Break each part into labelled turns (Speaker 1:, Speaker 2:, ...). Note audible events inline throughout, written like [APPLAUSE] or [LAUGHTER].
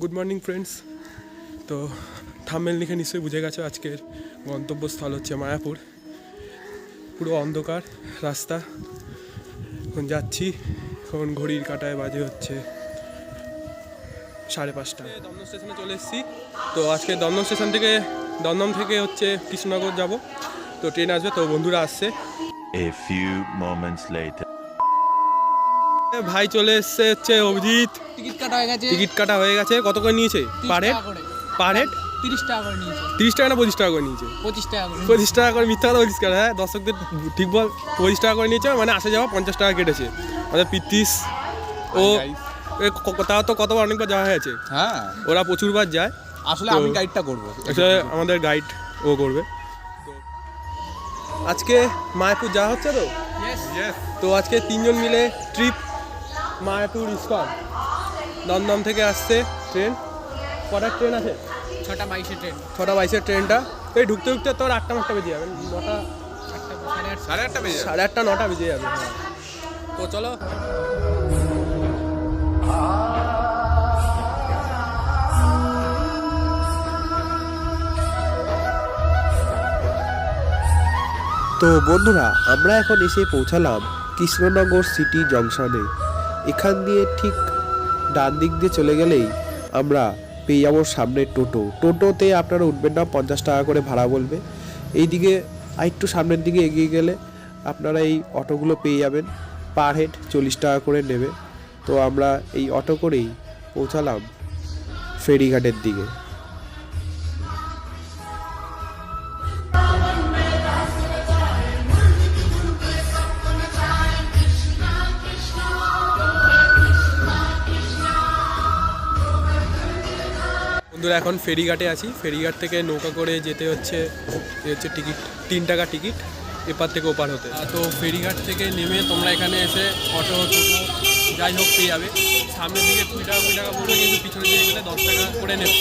Speaker 1: Good morning friends তো থামেল লিখে নিশ্চয়ই বুঝে গেছো, আজকের গন্তব্যস্থল হচ্ছে মায়াপুর। পুরো অন্ধকার, রাস্তা। এখন যাচ্ছি, এখন ঘড়ির কাটায় বাজে হচ্ছে সাড়ে পাঁচটা। দমদম স্টেশনে চলে এসেছি। তো আজকে দমদম স্টেশন থেকে, দমদম থেকে হচ্ছে কৃষ্ণনগর যাব। তো ট্রেন আসবে, তো বন্ধুরা আসছে।
Speaker 2: A few moments later.
Speaker 1: এ ভাই চলে এসছে হচ্ছে অভিজিৎ।
Speaker 3: টিকিট কাটা হয়ে গেছে।
Speaker 1: টিকিট কাটা হয়ে গেছে। কত করে নিয়েছে? Per head? Per head?
Speaker 3: তিরিশ টাকা করে নিয়েছে।
Speaker 1: তিরিশ টাকা না পঁচিশ টাকা করে নিয়েছে?
Speaker 3: পঁচিশ টাকা করে।
Speaker 1: পঁচিশ টাকা করে মিথ্যা কথা বলিস হ্যাঁ দর্শকদের ঠিক বল। পঁচিশ টাকা করে নিয়েছে মানে আসা যাওয়া পঞ্চাশ টাকা কেটেছে। আমাদের পিত্তিস ও তাও তো কতবার অনেকবার যাওয়া হয়েছে?
Speaker 4: হ্যাঁ।
Speaker 1: ওরা প্রচুরবার যায়।
Speaker 4: আসলে আমি গাইডটা করব।
Speaker 1: আসলে আমাদের গাইড ও করবে। আজকে মায়াপুর যাওয়া হচ্ছে তো? তো আজকে তিনজন মিলে ট্রিপ মায়াপুর ইস্কন দমদম থেকে আসছে ট্রেন। কটার ট্রেন আছে?
Speaker 3: ছটা বাইশে ট্রেন।
Speaker 1: ছটা বাইশের ট্রেনটা। এই ঢুকতে ঢুকতে তোর আটটা নটা বেজে যাবে। নটা
Speaker 3: সাড়ে আটটা।
Speaker 4: বেজে
Speaker 1: সাড়ে আটটা নটা বেজে যাবে হ্যাঁ। তো চলো।
Speaker 5: তো বন্ধুরা আমরা এখন এসে পৌঁছালাম কৃষ্ণনগর সিটি জংশনে। এখান দিয়ে ঠিক ডান দিক দিয়ে চলে গেলেই আমরা পেয়ে যাব সামনে টোটো। টোটোতে আপনারা উঠবেন না, পঞ্চাশ টাকা করে ভাড়া বলবে। এইদিকে আরেকটু সামনের দিকে এগিয়ে গেলে আপনারা এই অটোগুলো পেয়ে যাবেন। পার হেড চল্লিশ টাকা করে নেবে। তো আমরা এই অটো করেই পৌঁছালাম ফেরিঘাটের দিকে।
Speaker 1: বন্ধুরা, এখন ফেরিঘাটে আছি। ফেরিঘাট থেকে নৌকা করে যেতে হচ্ছে হচ্ছে টিকিট, তিন টাকা টিকিট এপার থেকে ওপার হতে। তো ফেরিঘাট থেকে নেমে তোমরা এখানে এসে অটো টোটো যাই হোক, পেয়ে যাবে। সামনের দিকে কুড়ি টাকা কুড়ি টাকা পড়বে, কিন্তু পিছনের দিকে গেলে দশ টাকা করে নেবে।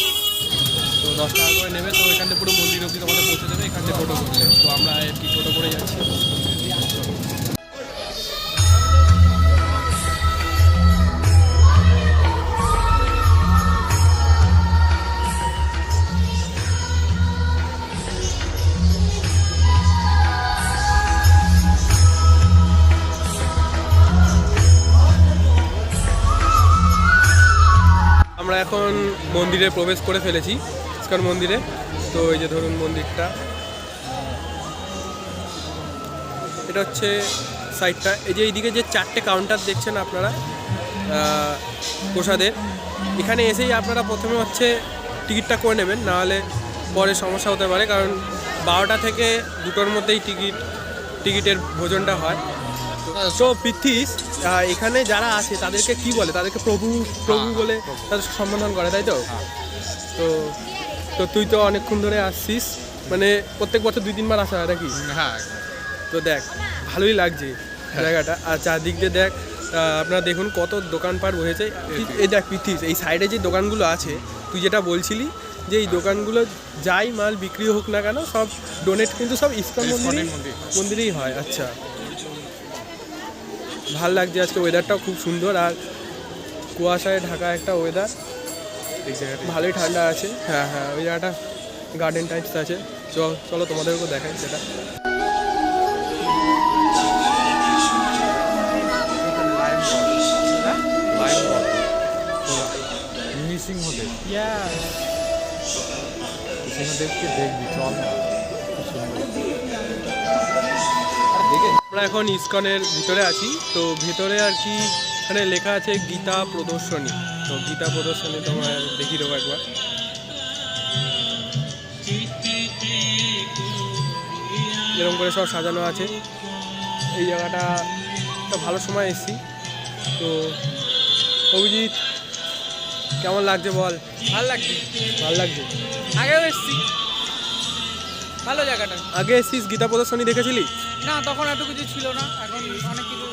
Speaker 1: তো দশ টাকা করে নেবে, তো এখান থেকে পুরো মন্দির অবধি তোমাদের পৌঁছে দেবে, এখান থেকে টোটো করবে তো আমরা কি টোটো করে যাচ্ছি। মন্দিরে প্রবেশ করে ফেলেছি, ইস্কন মন্দিরে। তো এই যে ধরুন মন্দিরটা। এটা হচ্ছে সাইডটা এই যে এইদিকে যে চারটে কাউন্টার দেখছেন আপনারা প্রসাদের, এখানে এসেই আপনারা প্রথমে হচ্ছে টিকিটটা করে নেবেন, নাহলে পরে সমস্যা হতে পারে, কারণ বারোটা থেকে দুটোর মধ্যেই টিকিট টিকিটের ভোজনটা হয়। তো পৃথিস এখানে যারা আছে তাদেরকে কি বলে? তাদেরকে প্রভু প্রভু বলে তাদের সম্বোধন করে তাই তো? তো তো তুই তো অনেকক্ষণ ধরে আসছিস। মানে প্রত্যেক বছর দুই তিনবার আসা হয় নাকি?
Speaker 4: হ্যাঁ।
Speaker 1: তো দেখ ভালোই লাগছে জায়গাটা। আর চারদিক দিয়ে দেখ আপনারা দেখুন কত দোকানপাট বসেছে এই- এই দেখ পৃথিস এই সাইডে যে দোকানগুলো আছে তুই যেটা বলছিলি যে এই দোকানগুলো যাই মাল বিক্রি হোক না কেন সব ডোনেট কিন্তু সব ইস্কন মন্দির। মন্দিরেই হয় আচ্ছা। ভালো লাগছে আজকে ওয়েদারটাও খুব সুন্দর আর কুয়াশায় ঢাকা একটা ওয়েদার ভালোই ঠান্ডা আছে। হ্যাঁ হ্যাঁ ওই জায়গাটা গার্ডেন টাইপস আছে। চল চলো তোমাদেরকেও দেখাই সেটা।
Speaker 4: নৃসিংহদেব নৃসিংহদেবকে দেখবি চল না।
Speaker 1: আমরা এখন ইসকনের ভিতরে আছি। তো ভিতরে আর কি এখানে লেখা আছে গীতা প্রদর্শনী। তো গীতা প্রদর্শনী তোমার দেখিয়ে দেবো একবার। এরকম করে সব সাজানো আছে। এই জায়গাটা একটা ভালো সময় এসেছি। তো অভিজিৎ কেমন লাগছে বল?
Speaker 3: ভালো লাগছে।
Speaker 1: ভালো লাগছে?
Speaker 3: আগেও এসছি। ভালো জায়গাটা।
Speaker 1: আগে এসছিস গীতা প্রদর্শনী দেখেছিলি?
Speaker 3: না তখন এত কিছু ছিল না। এখন অনেক কিছু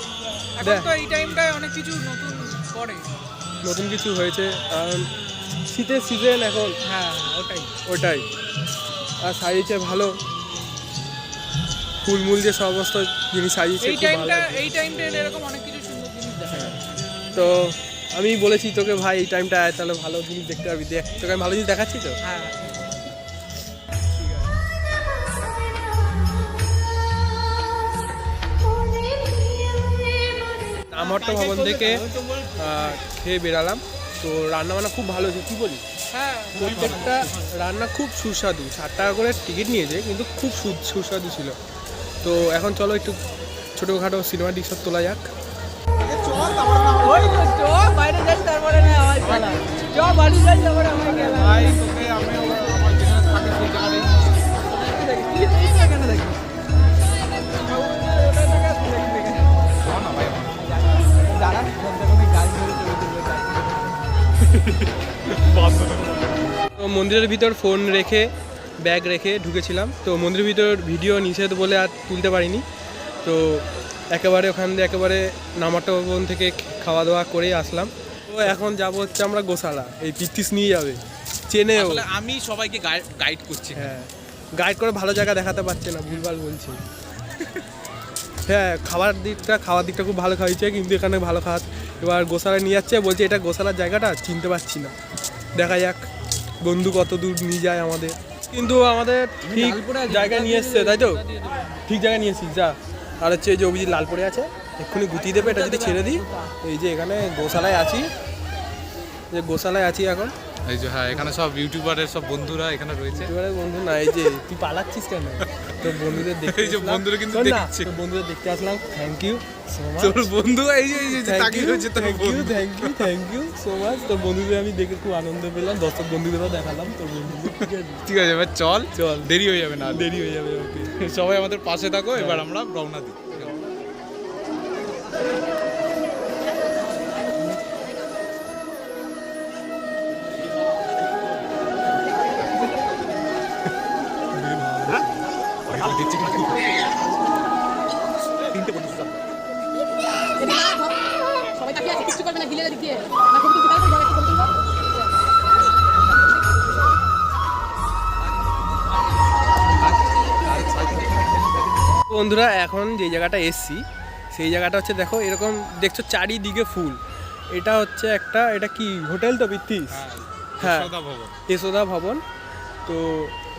Speaker 3: এখন তো এই টাইমটায় অনেক কিছু নতুন করে।
Speaker 1: নতুন কিছু হয়েছে কারণ শীতের সিজন এখন।
Speaker 3: হ্যাঁ ওটাই।
Speaker 1: ওটাই। আর সাজিয়েছে ভালো। ফুলমুল যে সমস্ত জিনিস সাজিয়েছে
Speaker 3: এই টাইমটা এই টাইমটা এরকম অনেক কিছু সুন্দর জিনিস দেখা
Speaker 1: তো আমি বলেছি তোকে ভাই এই টাইমটা আয় তাহলে ভালো জিনিস দেখতে পারবি দেখ তোকে আমি ভালো জিনিস দেখাচ্ছি তো?
Speaker 3: হ্যাঁ।
Speaker 1: আমর্ত ভবন থেকে খেয়ে বেরালাম। তো রান্না বান্না খুব ভালো হয়েছে কী বলি
Speaker 3: হ্যাঁ।
Speaker 1: প্রত্যেকটা রান্না খুব সুস্বাদু। ষাট টাকা করে টিকিট নিয়েছে কিন্তু খুব সুস্বাদু ছিল। তো এখন চলো একটু ছোটোখাটো সিনেমা দৃশ্য তোলা যাক।
Speaker 3: ওই বাইরে যাই তারপরে না আমার চ বাড়ি যাই তারপরে আমার খেলা
Speaker 1: মন্দিরের ভিতর ফোন রেখে ব্যাগ রেখে ঢুকেছিলাম। তো মন্দিরের ভিতর ভিডিও নিষেধ বলে আর তুলতে পারিনি। তো একেবারে ওখান দিয়ে একেবারে নামাটা ভবন থেকে খাওয়া দাওয়া করে আসলাম। তো এখন যাব হচ্ছে আমরা গোশালা। এই পিত্তিস নিয়ে যাবে। চেনে
Speaker 6: আমি সবাইকে গাইড করছি
Speaker 1: হ্যাঁ। গাইড করে ভালো জায়গা দেখাতে পারছে না ভুলভাল বলছে। হ্যাঁ খাবার দিকটা খাওয়ার দিকটা খুব ভালো খাওয়াইছে কিন্তু এখানে ভালো খাওয়া এবার গোশালা নিয়ে যাচ্ছে বলছে এটা গোশালার জায়গাটা চিনতে পারছি না। দেখা যাক। বন্ধু কত দূর নিয়ে যায় আমাদের। কিন্তু আমাদের ঠিক জায়গায় নিয়ে এসছে তাই তো? ঠিক জায়গায় নিয়ে এসেছিস যা। আর হচ্ছে এই যে অভিজিৎ লাল পড়ে আছে এক্ষুনি গুটিয়ে দেবে এটা যদি ছেড়ে দিই। এই যে এখানে গোশালায় আছি। যে গোশালায় আছি এখন।
Speaker 6: এই যে হ্যাঁ এখানে সব ইউটিউবারের সব বন্ধুরা এখানে রয়েছে।
Speaker 1: এবারে বন্ধু না এই যে তুই পালাচ্ছিস কেন? তোর বন্ধুদের দেখতে
Speaker 6: এই যে বন্ধুরা কিন্তু দেখছে।
Speaker 1: তোর বন্ধুদের দেখতে আসলাম। থ্যাংক ইউ সো মাচ
Speaker 6: তোর বন্ধু এই যে এই যে তাকিয়ে রয়েছে তোর বন্ধু।
Speaker 1: Thank you thank you so much তোর বন্ধুদের আমি দেখে খুব আনন্দ পেলাম দর্শক বন্ধুদেরও দেখালাম। তোর বন্ধুদের আছে।
Speaker 6: ঠিক আছে এবার চল।
Speaker 1: চল।
Speaker 6: দেরি হয়ে যাবে না।
Speaker 1: দেরি হয়ে যাবে ওকে।
Speaker 6: সবাই আমাদের পাশে থাকো এবার আমরা রওনা দিই
Speaker 1: বন্ধুরা এখন যে জায়গাটা এসছি সেই জায়গাটা হচ্ছে দেখো এরকম দেখছ চারিদিকে ফুল। এটা হচ্ছে একটা এটা কি হোটেল তো বৃত্তিস? হ্যাঁ
Speaker 6: যশোদা ভবন।
Speaker 1: ভবন। তো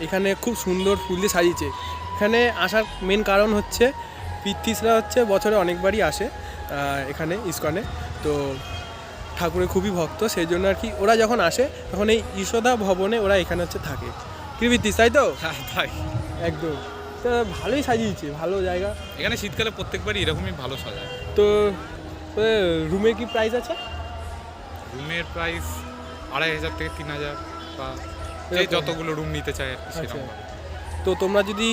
Speaker 1: এখানে খুব সুন্দর ফুল দিয়ে সাজিয়েছে। এখানে আসার মেন কারণ হচ্ছে পৃথ্বীসরা হচ্ছে বছরে অনেকবারই আসে এখানে ইস্কনে। তো ঠাকুরের খুবই ভক্ত সেই জন্য আর কি ওরা যখন আসে তখন এই যশোদা ভবনে ওরা এখানে হচ্ছে থাকে। কি পৃথ্বীস তাই তো?
Speaker 6: হ্যাঁ
Speaker 1: একদম। তো ভালোই সাজিয়েছে ভালো জায়গা।
Speaker 6: এখানে শীতকালে প্রত্যেকবারই এরকমই ভালো সাজায়।
Speaker 1: তো রুমে কি প্রাইস আছে?
Speaker 6: রুমের প্রাইস আড়াই হাজার থেকে তিন হাজার বা যতগুলো রুম নিতে চায় আর কি
Speaker 1: আচ্ছা। তো তোমরা যদি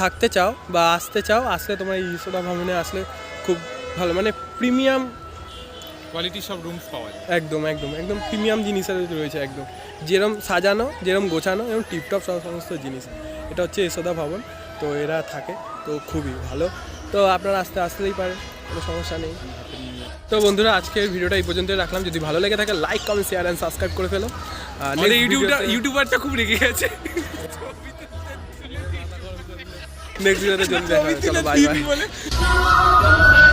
Speaker 1: থাকতে চাও বা আসতে চাও আসলে তোমরা এই যশোদা ভবনে আসলে খুব ভালো মানে প্রিমিয়াম
Speaker 6: কোয়ালিটি সব রুমস পাওয়া যায়।
Speaker 1: একদম একদম একদম প্রিমিয়াম জিনিসের রয়েছে একদম। যেরম সাজানো যেরম গোছানো এবং টিপটপ সব সমস্ত জিনিস। এটা হচ্ছে যশোদা ভবন তো এরা থাকে তো খুবই ভালো। তো আপনারা আসতে আসতেই পারেন কোনো সমস্যা নেই। তো বন্ধুরা আজকের ভিডিওটা এই পর্যন্ত রাখলাম। যদি ভালো লেগে থাকে like comment share and subscribe করে ফেলো। আর
Speaker 6: ইউটিউবটা ইউটিউবারটা খুব রেগে গেছে।
Speaker 1: নেক্সট ভিডিওতে জলদি দেখা হবে। চলো [LAUGHS] বাই বাই